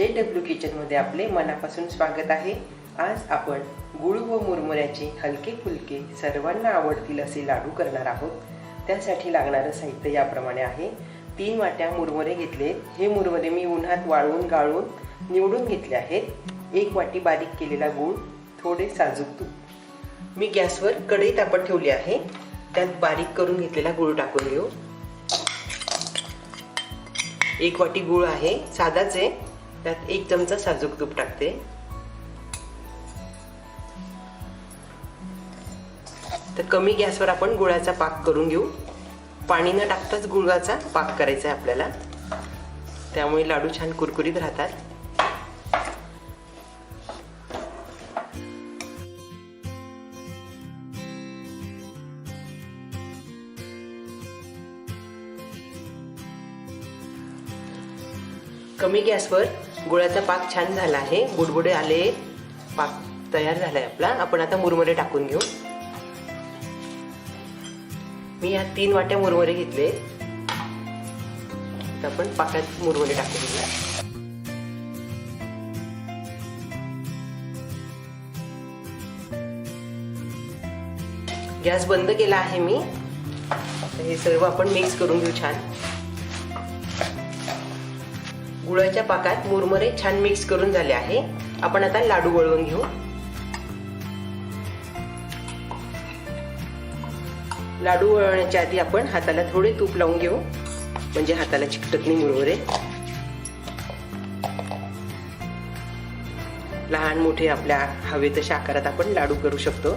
J W किचनमध्ये आपले मनापासून स्वागत आहे. आज आपण गुळ व मुरमुऱ्याचे हलके फुलके सर्वांना आवडतील असे लाडू करणार आहोत. त्यासाठी लागणारं साहित्य याप्रमाणे आहे. तीन वाट्या मुरमुरे घेतले. हे मुरमुरे मी उन्हात वाळवून गाळून निवडून घेतले आहेत. एक वाटी बारीक केलेला गूळ थोडे साजूक तूप. मी गॅसवर कढई तापत ठेवली आहे. त्यात बारीक करून घेतलेला गूळ टाकून घेऊ. एक वाटी गूळ आहे. साधाच आहे. त्यात एक चमचा साजूक तूप टाकते. तर कमी गॅसवर आपण गुळाचा पाक करून घेऊ. पाणी न टाकताच गुळाचा पाक करायचा आहे आपल्याला. त्यामुळे लाडू छान कुरकुरीत राहतात. कमी गॅसवर गुळाचा पाक छान झाला आहे. बुडबुडे आले. पाक तयार झालाय आपला. आपण आता मुरमुरे टाकून घेऊ. मी या तीन वाट्या मुरमुरे घेतले. तर आपण पाकात मुरमुरे टाकून घेऊया. गॅस बंद केला आहे मी. हे सर्व आपण मिक्स करून घेऊ छान. गुळाच्या पाकात मुरमुरे छान मिक्स करून झाले आहे. आपण आता लाडू वळवून घेऊ. लाडू वळवण्याच्या आधी आपण हाताला थोडे तूप लावून घेऊ. म्हणजे हाताला चिकटत नाही मुरमुरे. लहान मोठे आपल्या हवे तशा आकारात आपण लाडू करू शकतो.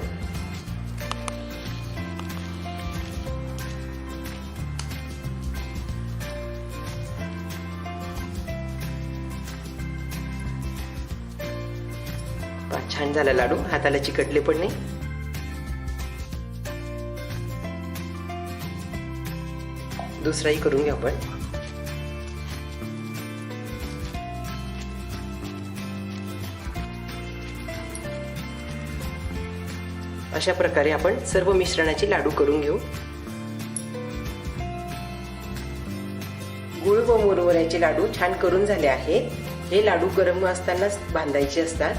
छान झाला लाडू. हाताला चिकटले पण नाही. दुसराही करून घेऊ आपण. अशा प्रकारे आपण सर्व मिश्रणाचे लाडू करून घेऊ. गुळ व मुरमुऱ्याचे लाडू छान करून झाले आहेत. हे लाडू गरम असतानाच बांधायचे असतात.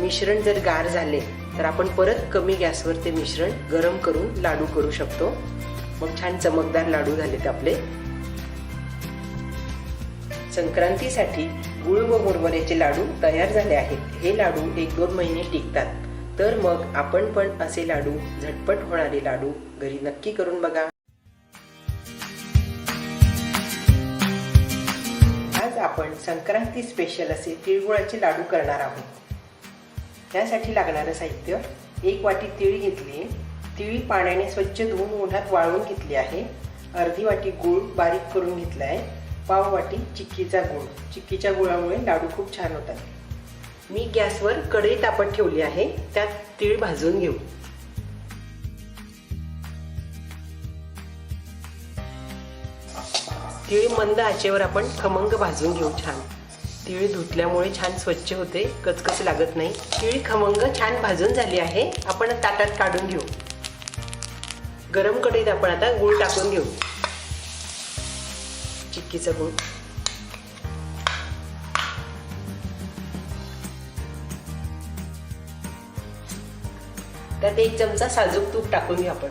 मिश्रण जर गार झाले तर आपण परत कमी गॅसवर ते मिश्रण गरम करून लाडू करू शकतो. मग छान चमकदार लाडू झालेत आपले. संक्रांतीसाठी गुळ व मुरमुऱ्याचे लाडू तयार झाले आहेत. हे लाडू एक दोन महिने टिकतात. तर मग आपण पण असे लाडू झटपट होणारे लाडू घरी नक्की करून बघा. आज आपण संक्रांती स्पेशल असे तिळगुळाचे लाडू करणार आहोत. त्यासाठी लागणारं साहित्य एक वाटी तिळ घेतली तिळी पाण्याने स्वच्छ धुवून उन्हात वाळवून घेतली आहे. अर्धी वाटी गूळ बारीक करून घेतला आहे. पाव वाटी चिक्कीचा गूळ. चिक्कीच्या गुळामुळे लाडू खूप छान होतात. मी गॅसवर कढई तापत ठेवली आहे. त्यात तीळ भाजून घेऊ. तीळ मंद आचेवर आपण खमंग भाजून घेऊ छान. तिळी धुतल्यामुळे छान स्वच्छ होते कचकच लागत नाही. तिळी खमंग छान भाजून झाली आहे. आपण ताटात काढून घेऊ. गरम कढईत आपण आता गूळ टाकून घेऊ. चिक्कीचा गूळ. त्यात एक चमचा साजूक तूप टाकून घेऊ आपण.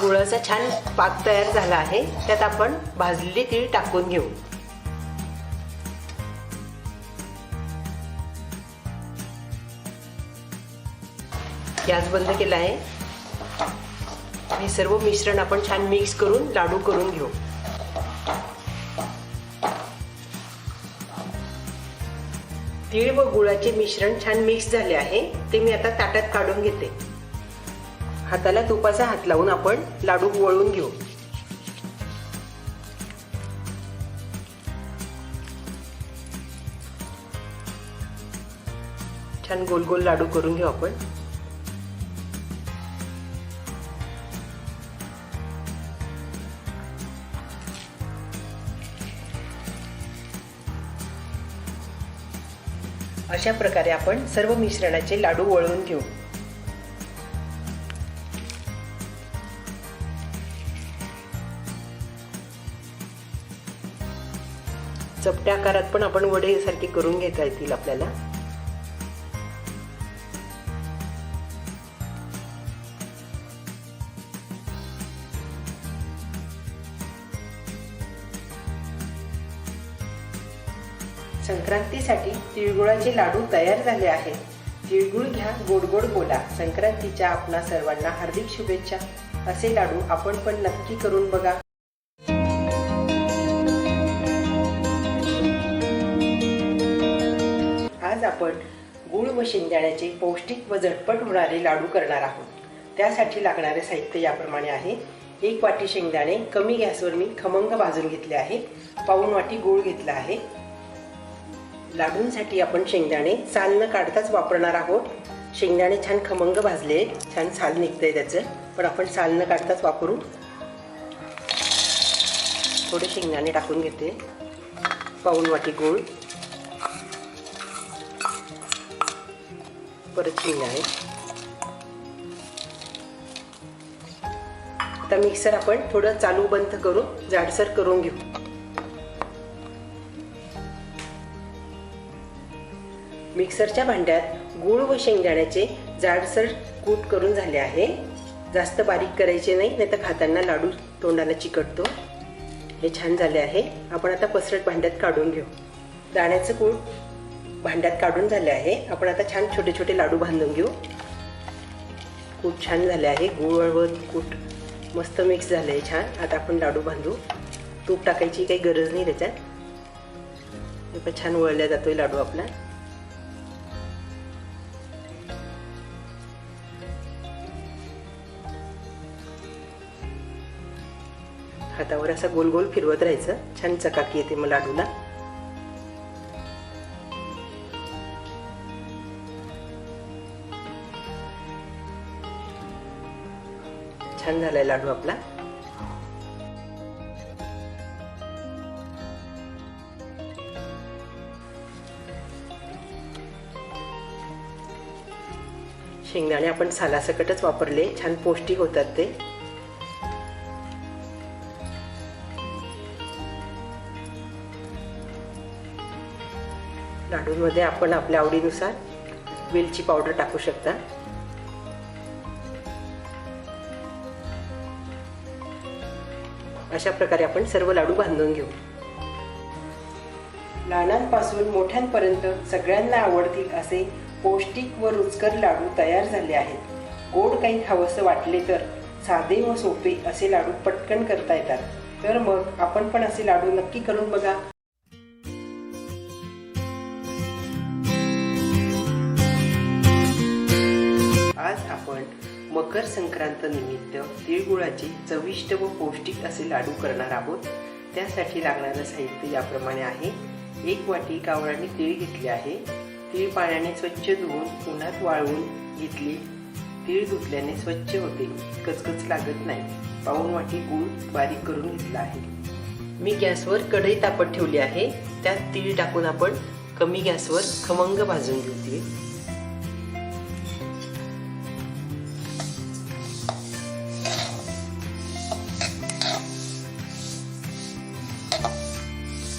गुळाचा छान पाक तयार झाला आहे. त्यात आपण भाजलेली तीळ टाकून घेऊ. गॅस बंद केला आहे. हे सर्व मिश्रण आपण छान मिक्स करून लाडू करून घेऊ. तीळ व गुळाचे मिश्रण छान मिक्स झाले आहे. ते मी आता ताटात काढून घेते. हाताला तुपाचा हात लावून आपण लाडू वळून घेऊ. छान गोल गोल लाडू करून घेऊ आपण. अशा प्रकारे आपण सर्व मिश्रणाचे लाडू वळवून घेऊ. पण आपण वडे सारखे करून घेता येतील आपल्याला. संक्रांतीसाठी तिळगुळाचे लाडू तयार झाले आहेत. तिळगुळ घ्या गोड गोड बोला. संक्रांतीच्या आपणा सर्वांना हार्दिक शुभेच्छा. असे लाडू आपण पण नक्की करून बघा. आज आपण गुळ व शेंगदाण्याचे पौष्टिक व झटपट होणारे लाडू करणार आहोत. त्यासाठी लागणारे साहित्य याप्रमाणे आहे. एक वाटी शेंगदाणे कमी गॅसवर मी खमंग भाजून घेतले आहे. पाऊन वाटी गूळ घेतला आहे. लाडूंसाठी आपण शेंगदाणे साल न काढताच वापरणार आहोत. शेंगदाणे छान खमंग भाजले छान साल निघतंय त्याचं. पण आपण साल न काढताच वापरू. थोडे शेंगदाणे टाकून घेते. पाऊन वाटी गूळ. परत शेंगदाणे आता मिक्सर आपण थोडं चालू बंद करून जाडसर करून घेऊ. मिक्सरच्या भांड्यात गूळ व शेंगदाण्याचे जाडसर कूट करून झाले आहे. जास्त बारीक करायचे नाही नाही तर खाताना लाडू तोंडाला चिकटतो. हे छान झाले आहे. आपण आता पसरट भांड्यात काढून घेऊ. दाण्याचं कूट भांड्यात काढून झाले आहे. आपण आता छान छोटे छोटे लाडू बांधून घेऊ. खूप छान झाले आहे. गूळ व कूट मस्त मिक्स झाले आहे छान. आता आपण लाडू बांधू. तूप टाकायची काही गरज नाही त्याच्यात. पण छान वळल्या जातोय लाडू आपला. हातावर असा गोल गोल फिरवत राहायचं. छान चकाकी येते मग लाडूला. छान झालाय लाडू आपला. शेंगदाणे आपण सालासकटच वापरले छान पौष्टिक होतात ते. लाडूंमध्ये आपण आपल्या आवडीनुसार वेलची पावडर टाकू शकता. अशा प्रकारे आपण सर्व लाडू बांधून घेऊ. लहानांपासून मोठ्यांपर्यंत सगळ्यांना आवडतील असे पौष्टिक व रुचकर लाडू तयार झाले आहेत. गोड काही खावंसं वाटले तर साधे व सोपे असे लाडू पटकन करता येतात. तर मग आपण पण असे लाडू नक्की करून बघा. मकर संक्रांत निमित्त तिळगुळाचे चविष्ट व पौष्टिक असे लाडू करणार आहोत. त्यासाठी लागणारं साहित्य याप्रमाणे आहे. एक वाटी कावळाने तीळ घेतले आहे. तीळ पाण्याने स्वच्छ धुवून उन्हात वाळवून घेतली. तीळ धुतल्याने स्वच्छ होते. कचकच लागत नाही. पाऊन वाटी गूळ बारीक करून घेतला आहे. मी गॅसवर कढई तापत ठेवली आहे. त्यात तीळ टाकून आपण कमी गॅसवर खमंग भाजून घेऊ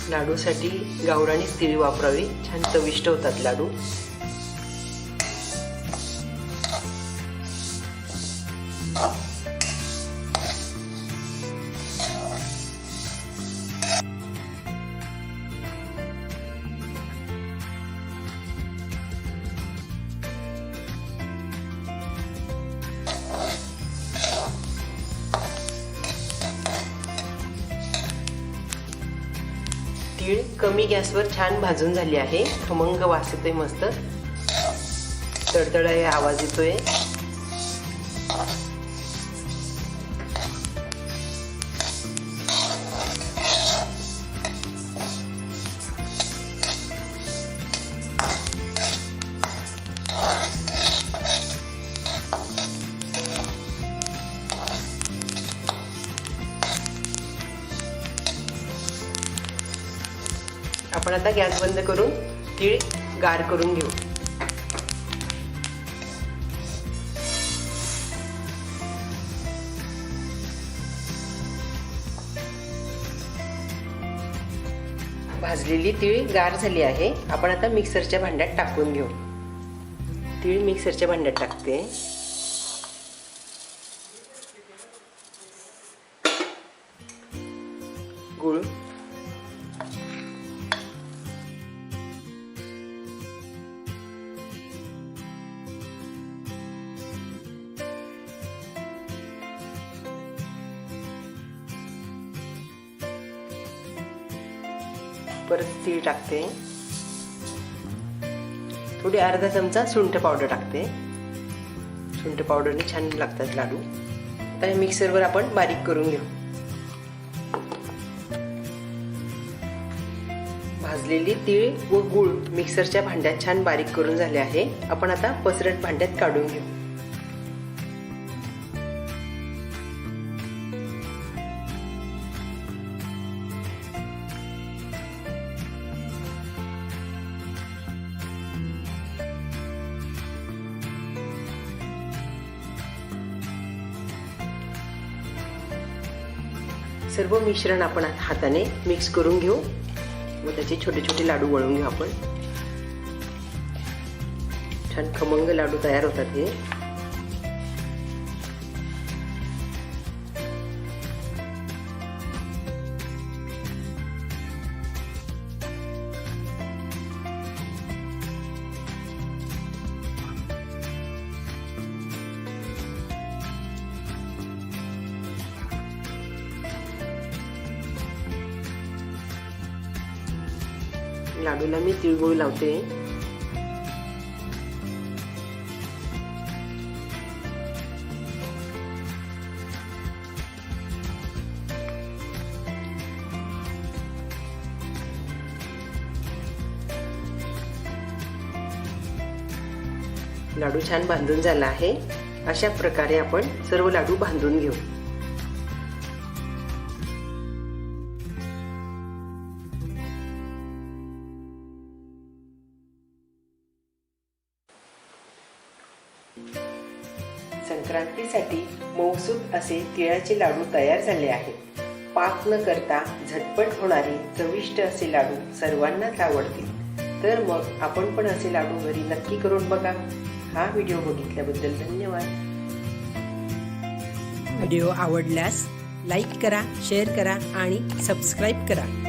लाडूसाठी गावरानीच तिळी वापरावी. छान चविष्ट होतात लाडू. तीळ कमी गॅसवर छान भाजून झाली आहे. खमंग वास येतोय मस्त. तडतड आवाज येतोय. आपण आता गॅस बंद करून तीळ गार करून घेऊ. भाजलेली तीळ गार झाली आहे. आपण आता मिक्सरच्या भांड्यात टाकून घेऊ. तीळ मिक्सरच्या भांड्यात टाकते. परत तीळ टाकते. थोडी अर्धा चमचा सुंठ पावडर टाकते. सुंठ पावडरने छान लागतात लाडू. आता हे मिक्सरवर आपण बारीक करून घेऊ. भाजलेली तीळ व गूळ मिक्सरच्या भांड्यात छान बारीक करून झाले आहे. आपण आता पसरट भांड्यात काढून घेऊ. सर्व मिश्रण आपण आता हाताने मिक्स करून घेऊ. व त्याचे छोटे छोटे लाडू वळून घेऊ आपण. छान खमंग लाडू तयार होतात हे. लाडूला मी तिळगुळ लावते. लाडू छान बांधून झाला आहे. अशा प्रकारे आपण सर्व लाडू बांधून घेऊ. संक्रांतीसाठी मौसूद असे तिळाचे लाडू तयार झाले आहेत. पाक न करता झटपट होणारे चविष्ट असे लाडू सर्वांनाच आवडतील. तर मग आपण पण असे लाडू घरी नक्की करून बघा. हा व्हिडिओ बघितल्याबद्दल धन्यवाद. व्हिडिओ आवडल्यास लाईक करा शेअर करा आणि सबस्क्राईब करा.